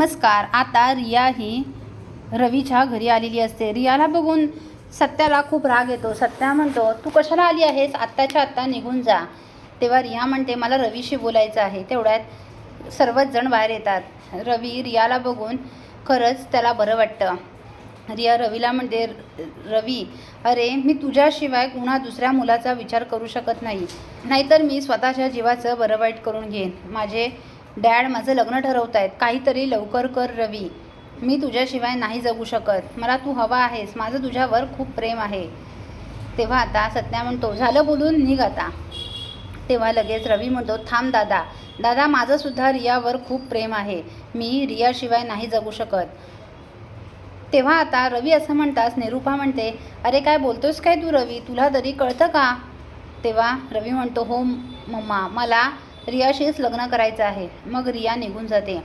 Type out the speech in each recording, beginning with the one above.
नमस्कार आता रिया ही रवीच्या घरी आलेली असते. रियाला बघून सत्याला खूप राग येतो. सत्या म्हणतो तू कशाला आली आहेस? आत्ताच्या आत्ता निघून जा. तेव्हा रिया म्हणते मला रवीशी बोलायचं आहे. तेवढ्यात सर्वच जण बाहेर येतात. रवी रियाला बघून खरंच त्याला बरं वाटतं. रिया रवीला म्हणते रवी अरे मी तुझ्याशिवाय कुणा दुसऱ्या मुलाचा विचार करू शकत नाही. नाहीतर मी स्वतःच्या जीवाचं बरं वाईट करून घेईन. माझे डॅड माझं लग्न ठरवत आहेत काहीतरी लवकर कर रवी. मी तुझ्याशिवाय नाही जगू शकत. मला तू हवा आहेस. माझं तुझ्यावर खूप प्रेम आहे. तेव्हा आता सत्या म्हणतो झालं बोलून निघ आता. तेव्हा लगेच रवी म्हणतो थांब दादा. दादा माझंसुद्धा रियावर खूप प्रेम आहे. मी रियाशिवाय नाही जगू शकत. तेव्हा आता रवी असं म्हणतास निरूपा म्हणते अरे काय बोलतोस काय तू रवी? तुला तरी कळतं का? तेव्हा रवी म्हणतो हो मम्मा. मला रियाशीच लग्न करायचं आहे. मग रिया निघून जाते.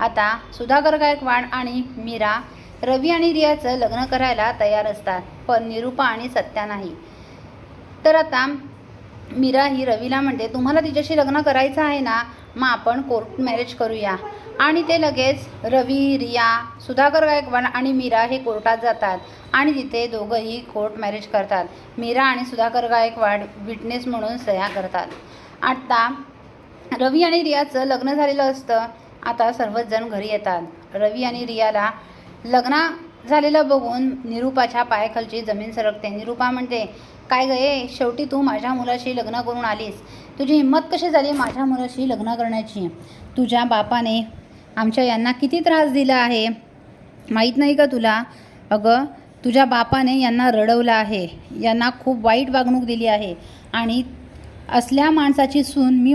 आता सुधाकर गायकवाड आणि मीरा रवी आणि रियाचं लग्न करायला तयार असतात पण निरूपा आणि सत्या नाही. तर आता मीरा ही रवीला म्हणते तुम्हाला तिच्याशी लग्न करायचं आहे ना? मग आपण कोर्ट मॅरेज करूया. आणि ते लगेच रवी रिया सुधाकर गायकवाड आणि मीरा हे कोर्टात जातात आणि तिथे दोघंही कोर्ट मॅरेज करतात. मीरा आणि सुधाकर गायकवाड विटनेस म्हणून सह्या करतात. आता रवी आणि रियाचं लग्न झालेलं असतं. आता सर्वच जण घरी येतात. रवी आणि रियाला लग्न झालेलं बघून निरूपाच्या पायाखालची जमीन सरकते. निरूपा म्हणते काय गये शेवटी तू माझ्या मुलाशी लग्न करून आलीस. तुझी हिंमत कशी झाली माझ्या मुलाशी लग्न करण्याची? तुझ्या बापाने आमच्या यांना किती त्रास दिला आहे? माहीत नाही का तुला? अगं तुझ्या बापाने यांना रडवलं आहे. यांना खूप वाईट वागणूक दिली आहे. आणि असल्या माणसाची सून मी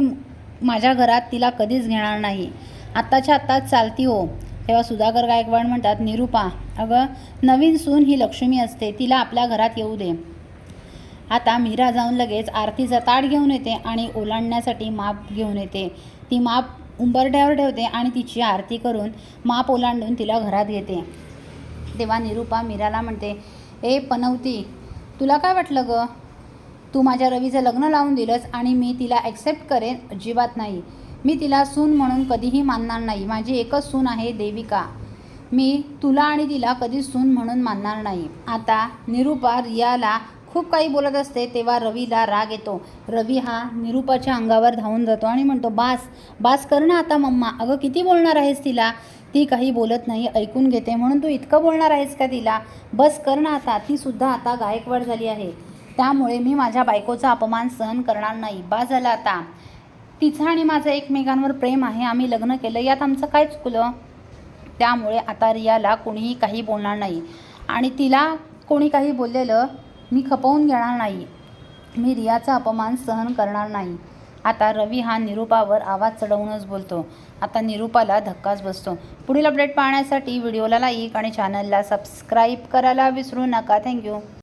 माझ्या घरात तिला कधीच घेणार नाही. आत्ताच्या आत्ताच चालती हो. तेव्हा सुधाकर गायकवाड म्हणतात निरूपा अगं नवीन सून ही लक्ष्मी असते. तिला आपल्या घरात येऊ दे. आता मीरा जाऊन लगेच आरतीचा ताट घेऊन येते आणि ओलांडण्यासाठी माप घेऊन येते. ती माप उंबरठ्यावर ठेवते आणि तिची आरती करून माप ओलांडून तिला घरात घेते. तेव्हा निरूपा मीराला म्हणते ए पनवती तुला काय वाटलं गं? तू माझ्या रवीचं लग्न लावून दिलंस आणि मी तिला ॲक्सेप्ट करेन अजिबात नाही. मी तिला सून म्हणून कधीही मानणार नाही. माझी एकच सून आहे देविका. मी तुला आणि तिला कधीच सून म्हणून मानणार नाही. आता निरूपा रियाला खूप काही बोलत असते तेव्हा रवीला राग येतो. रवी हा निरूपाच्या अंगावर धावून जातो आणि म्हणतो बास बास कर ना आता मम्मा. अगं किती बोलणार आहेस तिला? ती काही बोलत नाही ऐकून घेते. म्हणून तू इतकं बोलणार आहेस का तिला? बस कर ना आता. ती सुद्धा आता गायकवाड झाली आहे. त्यामुळे मी माझ्या बायकोचा अपमान सहन करणार नाही. बा झाला आता. तिचं आणि माझं एकमेकांवर प्रेम आहे आम्ही लग्न केलं यात आमचं काय चुकलं? त्यामुळे आता रियाला कोणीही काही बोलणार नाही. आणि तिला कोणी काही बोललेलं मी खपवून घेणार नाही. मी रियाचा अपमान सहन करणार नाही. आता रवी हा निरूपावर आवाज चढवूनच बोलतो. आता निरूपाला धक्काच बसतो. पुढील अपडेट पाहण्यासाठी व्हिडिओला लाईक आणि चॅनलला सबस्क्राईब करायला विसरू नका. थँक्यू.